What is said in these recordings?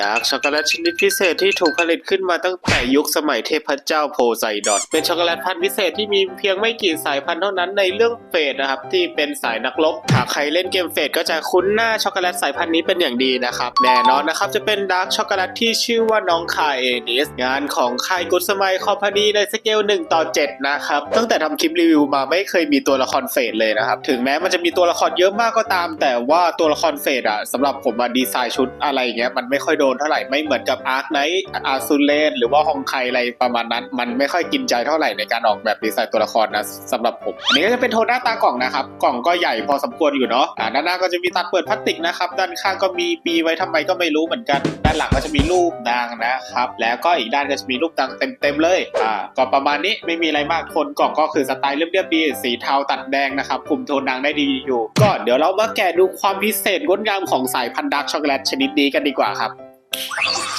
ดาร์กช็อกโกแลตชนิดพิเศษที่ถูกผลิตขึ้นมาตั้งแต่ยุคสมัยเทพเจ้าโพไซดอนเป็นช็อกโกแลตพันธุ์พิเศษที่มีเพียงไม่กี่สายพันธุ์เท่านั้นในเรื่องเฟดนะครับที่เป็นสายนักรบหากใครเล่นเกมเฟดก็จะคุ้นหน้าช็อกโกแลตสายพันธุ์นี้เป็นอย่างดีนะครับแน่นอนนะครับจะเป็นดาร์กช็อกโกแลตที่ชื่อว่าน้องคายเอนิสงานของคายกุสมัยคอมพานีในสเกล1ต่อ7นะครับตั้งแต่ทำคลิปรีวิวมาไม่เคยมีตัวละครเฟดเลยนะครับถึงแม้มันจะมีตัวละครเยอะมากก็ตาม แต่ว่าตัวละครเฟดอะสำหรับผมดีไซน์ชุดอะไรเงี้ยมันไม่ค่อยโดนเท่าไหร่ไม่เหมือนกับอาร์คไนท์อาร์ซูเลนหรือว่าฮองไคอะไรประมาณนั้น มันไม่ค่อยกินใจเท่าไหร่ในการออกแบบดีไซน์ตัวละครนะสำหรับผม อันนี้ก็จะเป็นโทนหน้าตากล่องนะครับ กล่องก็ใหญ่พอสมควรอยู่เนาะอ่าด้านหน้าก็จะมีตัดเปิดพลาสติกนะครับด้านข้างก็มีปีไว้ทำไมก็ไม่รู้เหมือนกัน ด้านหลังก็จะมีรูปนางนะครับแล้วก็อีกด้านก็จะมีรูปนางเต็มๆเลยอ่าก็ประมาณนี้ไม่มีอะไรมากโทนกล่องก็คือสไตล์เรียบๆดีสีเทาตัดแดงนะครับคุมโทนนางได้ดีอยู่ ก็เดี๋ยวเรามาแกะดูความพิเศษงดงามของสายพันธุ์ดาร์กช็อกโกแลตชนิดนี้กันดีกว่าครับ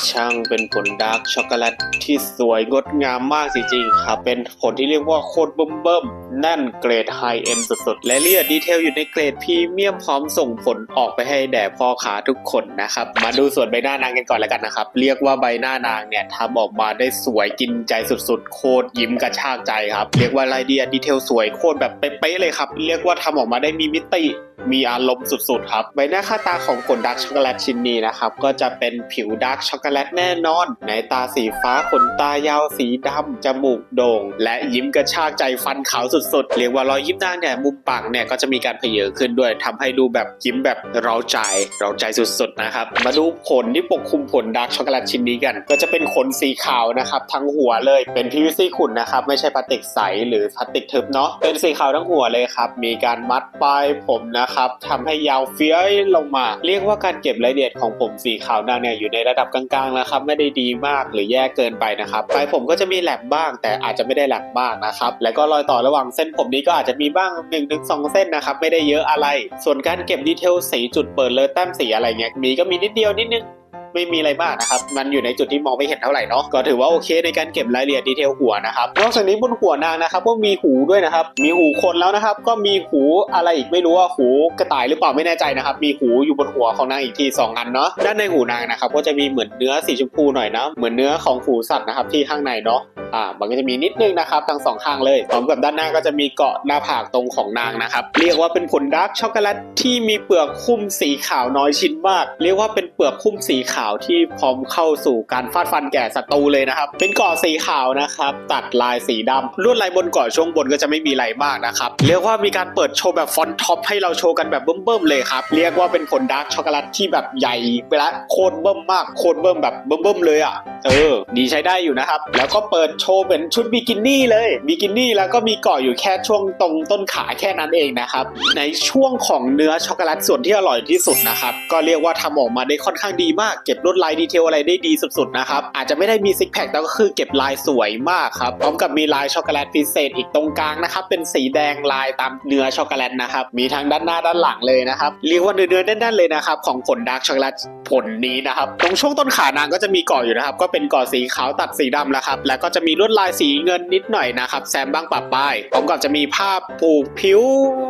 ช่างเป็นผลดาร์กช็อกโกแลตที่สวยงดงามมากจริงๆครับเป็นผลที่เรียกว่าโคตรเบิ่มๆ แน่นเกรดไฮเอ็นสุดๆ และเรียดดีเทลอยู่ในเกรดพรีเมียมพร้อมส่งผลออกไปให้แด่พ่อค้าทุกคนนะครับ มาดูส่วนใบหน้านางกันก่อนแล้วกันนะครับ เรียกว่าใบหน้านางเนี่ยทำออกมาได้สวยกินใจสุดๆ โคตรยิ้มกระชากใจครับ เรียกว่ารายเดียดีเทลสวยโคตรแบบเป๊ะๆเลยครับ เรียกว่าทำออกมาได้มีมิติมีอารมณ์สุดๆ ครับ ใบหน้าค่าตาของผลดาร์กช็อกโกแลตชิ้นนี้นะครับ ก็จะเป็นผิวดาร์กช็อกโกแลตแน่นอน ในตาสีฟ้าขนตายาวสีดำจมูกโด่ง และยิ้มกระชากใจฟันขาวสุดๆ เรียกว่ารอยยิ้มนางเนี่ยมุมปากเนี่ยก็จะมีการเพเยอขึ้นด้วยทำให้ดูแบบยิ้มแบบเราใจเราใจสุดๆนะครับมาดูขนที่ปกคลุมผลดาร์กช็อกโกแลตชิ้นนี้กัน ก็จะเป็นขนสีขาวนะครับทั้งหัวเลยเป็น PVC ขุ่นนะครับไม่ใช่พลาสติกใสหรือพลาสติกทึบเนาะเป็นสีขาวทั้งหัวเลยครับมีการมัดปลายผมนะครับทำให้ยาวเฟี้ยลงมา เรียกว่าการเก็บรายละเอียดของผมสีขาวนางเนี่ยอยู่ในระดับกลางๆนะครับไม่ได้ดีมากหรือแย่เกินไปนะครับปลายผมก็จะมีแหลมบ้าง แต่อาจจะไม่ได้แหลมมากนะครับแล้วก็รอยต่อระหว่างเส้นผมนี้ก็อาจจะมีบ้าง1นถึงสเส้นนะครับ ไม่ได้เยอะอะไร ส่วนการเก็บดีเทลสีจุดเปิดเลยแต้มสีอะไรเงี้ยมีก็มีนิดเดียวนิดนึงไม่มีอะไรมากนะครับ มันอยู่ในจุดที่มองไม่เห็นเท่าไหร่เนาะ ก็ถือว่าโอเคในการเก็บรายละเอียดดีเทลหัวนะครับ นอกจากนี้บนหัวนางนะครับก็มีหูด้วยนะครับ มีหูคนแล้วนะครับ ก็มีหูอะไรอีกไม่รู้ว่าหูกระต่ายหรือเปล่าไม่แน่ใจนะครับ มีหูอยู่บนหัวของนางอีกทีสองอันเนาะ ด้านในหูนางนะครับก็จะมีเหมือนเนื้อสีชมพูหน่อยนะ เหมือนเนื้อของหูสัตว์นะครับที่ข้างในเนาะ อ่ามันก็จะมีนิดนึงนะครับทั้งสองข้างเลยพร้อมกับด้านหน้าก็จะมีเกาะหน้าผากตรงของนางนะครับ เรียกว่าเป็นผลดาร์กช็อกโกแลตที่มีเปลือกคุ้มสีขาวน้อยชิ้นมาก เรียกว่าเป็นเปลือกคุ้มสีขาวที่พร้อมเข้าสู่การฟาดฟันแก่ศัตรูเลยนะครับ เป็นเกาะสีขาวนะครับ ตัดลายสีดำลวดลายบนเกาะช่วงบนก็จะไม่มีอะไรมากนะครับเรียกว่ามีการเปิดโชว์แบบฟอนต์ท็อปให้เราโชว์กันแบบเบิ่มๆเลยครับเรียกว่าเป็นผลดาร์กช็อกโกแลตที่แบบใหญ่ไปละโคตรเบิ่มมากโคตรเบิ่มแบบเบิ่มๆเลยอะเออ ดีใช้ได้อยู่นะครับ แล้วก็เปิดโชว์เป็นชุดบิกินี่เลยบิกินี่แล้วก็มีเกาะอยู่แค่ช่วงตรงต้นขาแค่นั้นเองนะครับ ในช่วงของเนื้อช็อกโกแลตส่วนที่อร่อยที่สุดนะครับ ก็เรียกว่าทำออกมาได้ค่อนข้างดีมาก เก็บลวดลายดีเทลอะไรได้ดีสุดๆนะครับ อาจจะไม่ได้มีซิกแพคแต่ก็คือเก็บลายสวยมากครับ พร้อมกับมีลายช็อกโกแลตพิเศษอีกตรงกลางนะครับ เป็นสีแดงลายตามเนื้อช็อกโกแลตนะครับ มีทั้งด้านหน้าด้านหลังเลยนะครับ เรียกว่าเนื้อๆแน่นๆเลยนะครับของผลดาร์กช็อกโกแลตผลนี้นะครับ ตรงช่วงต้นขานางก็จะมีเกาะอยู่นะครับ ก็เป็นกาะสีขาวตัดสีดำแล้วครับ แล้วก็จะมีลวดลายสีเงินนิดหน่อยนะครับแซมบ้างปรับป้ายพร้อมกับจะมีผ้าผูกผิว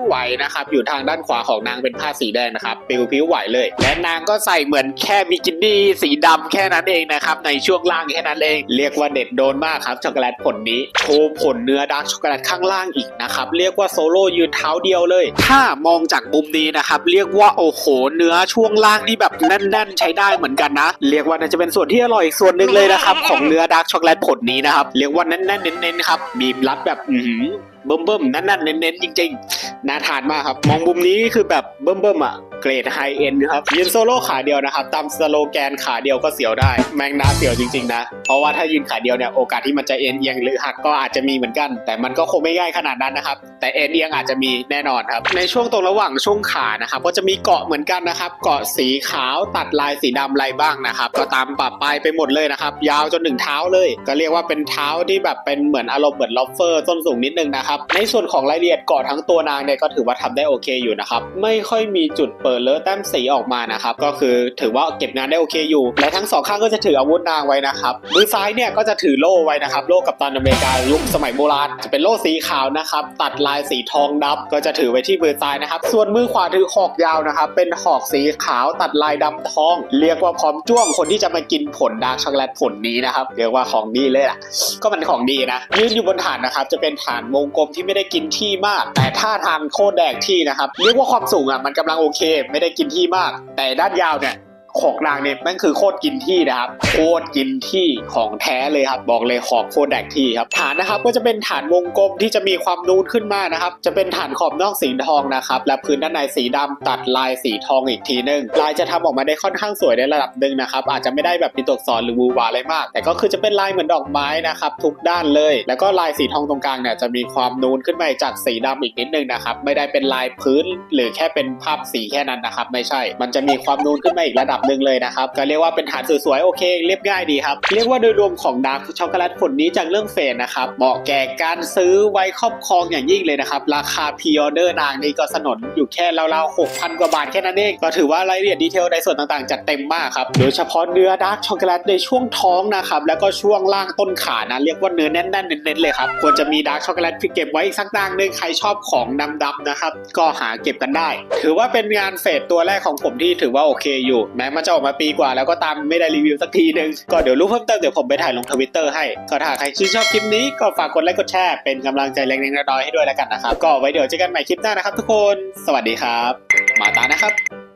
ไหวนะครับ อยู่ทางด้านขวาของนางเป็นผ้าสีแดงนะครับปิวผิวไหวเลย และนางก็ใส่เหมือนแค่บิกินี่สีดำแค่นั้นเองนะครับ ในช่วงล่างแค่นั้นเอง เรียกว่าเด็ดโดนมากครับช็อกโกแลตผลนี้โชว์ผลเนื้อดาร์กช็อกโกแลตข้างล่างอีกนะครับ เรียกว่าโซโล่ยืนเท้าเดียวเลย ถ้ามองจากมุมนี้นะครับ เรียกว่าโอ้โหเนื้อช่วงล่างนี่แบบแน่น ๆ ใช้ได้เหมือนกันนะ เรียกว่าน่าจะเป็นส่วนที่อร่อยอีกส่วนหนึ่งเลยนะครับ ของเนื้อดาร์กช็อกโกแลตผลนี้นะครับเรียกว่าแน่นๆเน้นๆครับบีมรัดแบบอืเบิ่มๆนั่นๆเน้นๆจริงๆน่าทานมากครับ มองมุมนี้คือแบบเบิ่มๆอะ เกรดไฮเอ็นครับยืนโซโล่ขาเดียวนะครับ ตามสโลแกนขาเดียวก็เสียวได้ แมงดาเสียวจริงๆนะ เพราะว่าถ้ายืนขาเดียวเนี่ย โอกาสที่มันจะเอ็นเอียงหรือหักก็อาจจะมีเหมือนกัน แต่มันก็คงไม่ง่ายขนาดนั้นนะครับ แต่เอ็นเอียงอาจจะมีแน่นอนครับ ในช่วงตรงระหว่างช่วงขานะครับก็จะมีเกาะเหมือนกันนะครับ เกาะสีขาวตัดลายสีดำลายบ้างนะครับ ก็ตามปรับปลายไปหมดเลยนะครับ ยาวจนถึงเท้าเลย ก็เรียกว่าเป็นเท้าที่แบบเป็นเหมือนอารมณ์เหมือนล็อบเฟอร์ส้นสูงนิดนึงนะครับ ในส่วนของรายละเอียดเก่อนทั้งตัวนางเนี่ยก็ถือว่าทำได้โอเคอยู่นะครับ ไม่ค่อยมีจุดเปิดเลอะแต้มสีออกมานะครับก็คือถือว่าเก็บงานได้โอเคอยู่ และทั้งสองข้างก็จะถืออาวุธนางไว้นะครับมือซ้ายเนี่ยก็จะถือโล่ไว้นะครับโล่กับตันอเมริกายุคสมัยโบราณจะเป็นโล่สีขาวนะครับตัดลายสีทองดำก็จะถือไว้ที่มือซ้ายนะครับส่วนมือขวาถือหอกยาวนะครับเป็นหอกสีขาวตัดลายดำทอง เรียกว่าพร้อมจ้วงคนที่จะมากินผลดาร์กช็อกโกแลตผลนี้นะครับเรียกว่าของดีเลยล่ะก็มันของดีนะยืนอยู่บนฐานนะครับจะเป็นฐานวงกลมที่ไม่ได้กินที่มาก แต่ถ้าทางโคตรแดกที่นะครับเรียกว่าความสูงอะมันกำลังโอเคไม่ได้กินที่มาก แต่ด้านยาวเนี่ย ของนางเนี่ยแม่งคือโคตรกินที่นะครับโคตรกินที่ของแท้เลยครับบอกเลยของโคตรแดกที่ครับฐานนะครับก็จะเป็นฐานวงกลมที่จะมีความนูนขึ้นมานะครับ จะเป็นฐานขอบนอกสีทองนะครับและพื้นด้านในสีดำตัดลายสีทองอีกทีนึงลายจะทำออกมาได้ค่อนข้างสวยในระดับหนึ่งนะครับอาจจะไม่ได้แบบมีตัวอักษรหรือวูวาอะไรมาก แต่ก็คือจะเป็นลายเหมือนดอกไม้นะครับทุกด้านเลย แล้วก็ลายสีทองตรงกลางเนี่ยจะมีความนูนขึ้นมาจากสีดำอีกนิดนึงนะครับไม่ได้เป็นลายพื้นหรือแค่เป็นภาพสีแค่นั้นนะครับไม่ใช่ มันจะมีความนูนขึ้นมาอีกระดับหนึ่งเลยนะครับก็เรียกว่าเป็นฐานสวยๆโอเคเรียบง่ายดีครับ เรียกว่าโดยรวมของดาร์กช็อกโกแลตผลนี้จากเรื่องเฟรนนะครับเหมาะแก่การซื้อไว้ครอบครองอย่างยิ่งเลยนะครับ ราคาพ r ออเดอร์นางนี่ก็สนนอยู่แค่ราวๆ6,000กว่าบาทแค่นั้นเองก็ถือว่ารายละเอียดดีเทลในส่วนต่างๆจัดเต็มมากครับโดยเฉพาะเนื้อดาร์กช็อกโกแลตในช่วงท้องนะครับแล้วก็ช่วงล่างต้นขานะเรียกว่าเนื้อแน่นๆเน้นๆเลยครับควรจะมีดาร์กช็อกโกแลตเก็บไว้อีกสักนางหนึงใครชอบของดำๆนะครับก็หาเก็บกันได้ ถือว่าเป็นงานเฟสตัวแรกของผมที่ถือว่าโอเคอยู่แม้มันจะออกมาปีกว่าแล้วก็ตามไม่ได้รีวิวสักทีนึง ก็เดี๋ยวรู้เพิ่มเติมเดี๋ยวผมไปถ่ายลงทวิตเตอร์ให้ ก็ถ้าใครชื่นชอบคลิปนี้ก็ฝากกดไลค์กดแชร์เป็นกำลังใจเล็กๆน้อยๆให้ด้วยแล้วกันนะครับ ก็ไว้เดี๋ยวเจอกันใหม่คลิปหน้านะครับ ทุกคน สวัสดีครับ มาตานะครับ